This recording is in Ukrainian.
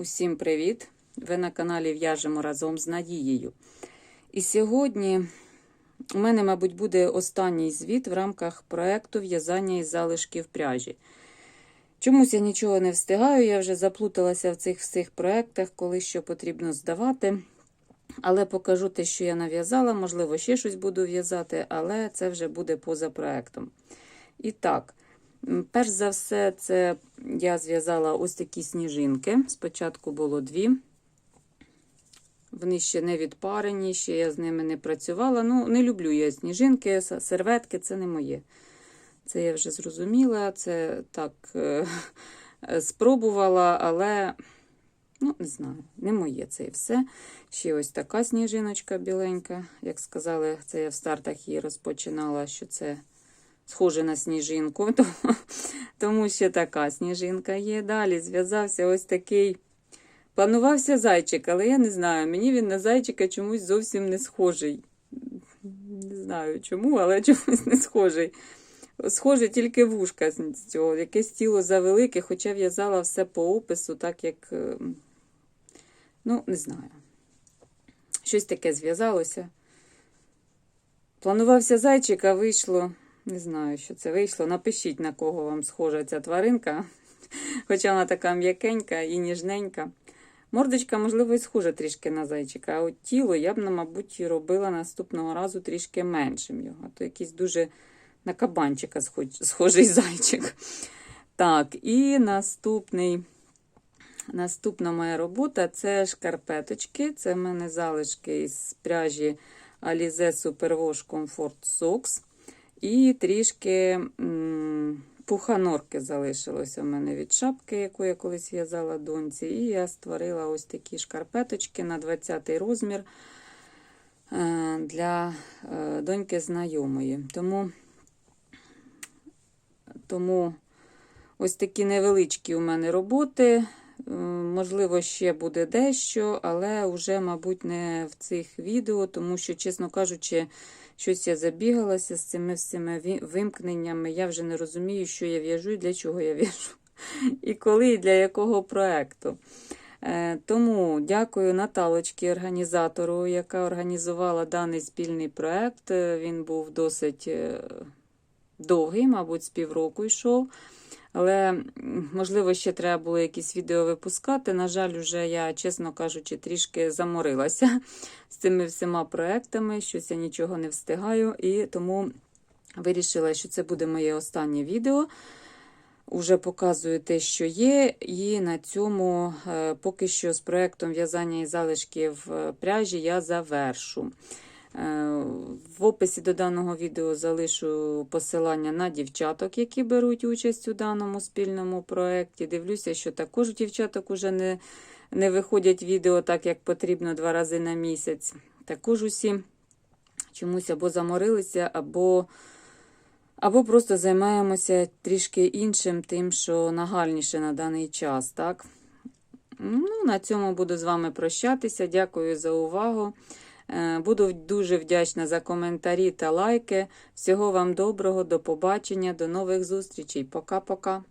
Усім привіт! Ви на каналі В'яжемо разом з Надією. І сьогодні у мене, мабуть, буде останній звіт в рамках проєкту в'язання із залишків пряжі. Чомусь я нічого не встигаю, я вже заплуталася в цих всіх проєктах, коли що потрібно здавати. Але покажу те, що я нав'язала, можливо, ще щось буду в'язати, але це вже буде поза проєктом. І так. Перш за все, це я зв'язала ось такі сніжинки. Спочатку було дві. Вони ще не відпарені, ще я з ними не працювала. Ну, не люблю я сніжинки, серветки це не моє. Це я вже зрозуміла, це так е, спробувала, але ну, не знаю, не моє це і все. Ще ось така сніжиночка біленька. Як сказали, це я в стартах її розпочинала, що це схоже на сніжинку, тому, тому ще така сніжинка є. Далі зв'язався ось такий. Планувався зайчик, але я не знаю, мені він на зайчика чомусь зовсім не схожий. Не знаю чому, але чомусь не схожий. Схоже тільки вушка з цього. Якесь тіло завелике, хоча в'язала все по опису, так як, е, ну, не знаю. Щось таке зв'язалося. Планувався зайчик, а вийшло. Не знаю, що це вийшло. Напишіть, на кого вам схожа ця тваринка. Хоча вона така м'якенька і ніжненька. Мордочка, можливо, і схожа трішки на зайчика, а от тіло я б, мабуть, робила наступного разу трішки меншим його. А то якийсь дуже на кабанчика схожий зайчик. Так, і наступний. Наступна моя робота це шкарпеточки. Це в мене залишки із пряжі Alize Superwash Comfort Socks. І трішки пуханорки залишилося в мене від шапки, яку я колись в'язала доньці. І я створила ось такі шкарпеточки на 20 розмір е, для е, доньки знайомої. Тому, тому ось такі невеличкі у мене роботи. Е, Можливо, ще буде дещо, але вже, мабуть, не в цих відео, тому що, чесно кажучи, щось я забігалася з цими всіми вимкненнями. Я вже не розумію, що я в'яжу і для чого я в'яжу. І коли, і для якого проєкту. Е, Тому дякую Наталочці, організатору, яка організувала даний спільний проєкт. Е, Він був досить довгий, мабуть, з півроку йшов. Але, можливо, ще треба було якісь відео випускати. На жаль, уже я, чесно кажучи, трішки заморилася з цими всіма проектами, щось я нічого не встигаю, і тому вирішила, що це буде моє останнє відео. Уже показую те, що є, і на цьому е, поки що з проектом в'язання і залишків е, пряжі я завершу. Е, В описі до даного відео залишу посилання на дівчаток, які беруть участь у даному спільному проєкті. Дивлюся, що також у дівчаток уже не, не виходять відео так, як потрібно два рази на місяць. Також усі чомусь або заморилися, або, або просто займаємося трішки іншим, тим, що нагальніше на даний час. Так? Ну, на цьому буду з вами прощатися. Дякую за увагу. Е, Буду дуже вдячна за коментарі та лайки. Всього вам доброго, до побачення, до нових зустрічей. Пока-пока.